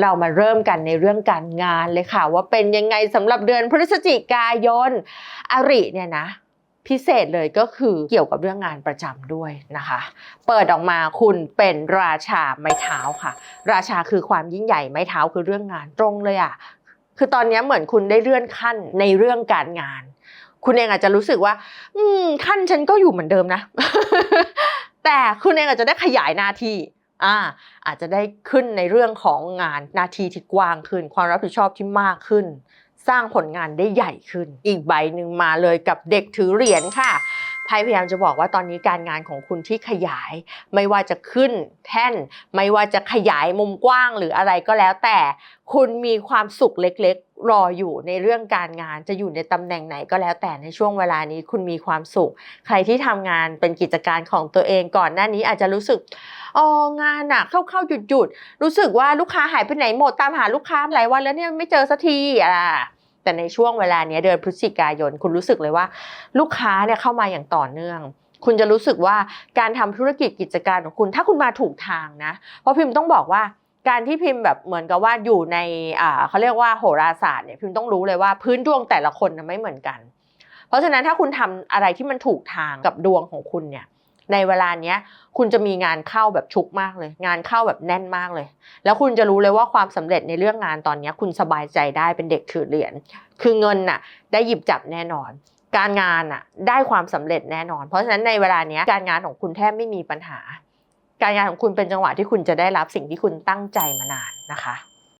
เรามาเริ่มกันในเรื่องการงานเลยค่ะ ว่าเป็นยังไงสำหรับเดือนพฤศจิกายนอริเนี่ยนะพิเศษเลยก็คือเกี่ยวกับเรื่องงานประจำด้วยนะคะ เปิดออกมาคุณเป็นราชาไม้เท้าค่ะ ราชาคือความยิ่งใหญ่ไม้เท้าคือเรื่องงานตรงเลยอะคือตอนนี้เหมือนคุณได้เลื่อนขั้นในเรื่องการงาน คุณเองอาจจะรู้สึกว่า อืมขั้นฉันก็อยู่เหมือนเดิมนะ แต่คุณเองอาจจะได้ขยายหน้าที่ อ่าอาจจะได้ขึ้นในเรื่องของงานนาทีที่กว้างขึ้น ความรับผิดชอบที่มากขึ้น สร้างผลงานได้ใหญ่ขึ้น อีกใบหนึ่งมาเลยกับเด็กถือเหรียญค่ะ ไพ่พยายามจะบอกว่าตอนนี้การงานของคุณที่ขยาย ไม่ว่าจะขึ้นแท่น ไม่ว่าจะขยายมุมกว้างหรืออะไรก็แล้ว แต่คุณมีความสุขเล็กๆ รออยู่ในเรื่องการงานจะอยู่ในตำแหน่งไหนก็แล้ว แต่ในช่วงเวลานี้คุณมีความสุข ใครที่ทำงานเป็นกิจการของตัวเองก่อนหน้านี้อาจจะรู้สึกอ๋องานอะเข้าๆหยุดๆรู้สึกว่าลูกค้าหายไปไหนหมดตามหาลูกค้าหลายวันแล้วเนี่ยไม่เจอสักทีอะ แต่ในช่วงเวลาเนี้ยเดือนพฤศจิกายน คุณรู้สึกเลยว่า ลูกค้าเนี่ยเข้ามาอย่างต่อเนื่อง คุณจะรู้สึกว่าการทำธุรกิจกิจการของคุณ ถ้าคุณมาถูกทางนะ เพราะพิมพ์ต้องบอกว่าการที่พิมพ์แบบเหมือนกับว่าอยู่ในอ่าเขาเรียกว่าโหราศาสตร์เนี่ยพิมพ์ต้องรู้เลยว่าพื้นดวงแต่ละคนไม่เหมือนกัน เพราะฉะนั้นถ้าคุณทำอะไรที่มันถูกทางกับดวงของคุณเนี่ย ในเวลาเนี้ยคุณจะมีงานเข้าแบบชุกมากเลย งานเข้าแบบแน่นมากเลย แล้วคุณจะรู้เลยว่าความสำเร็จในเรื่องงานตอนเนี้ยคุณสบายใจได้เป็นเด็กถือเหรียญคือเงินน่ะได้หยิบจับแน่นอน การงานน่ะได้ความสำเร็จแน่นอน เพราะฉะนั้นในเวลาเนี้ยการงานของคุณแทบไม่มีปัญหา การงานของคุณเป็นจังหวะที่คุณจะได้รับสิ่งที่คุณตั้งใจมานานนะคะ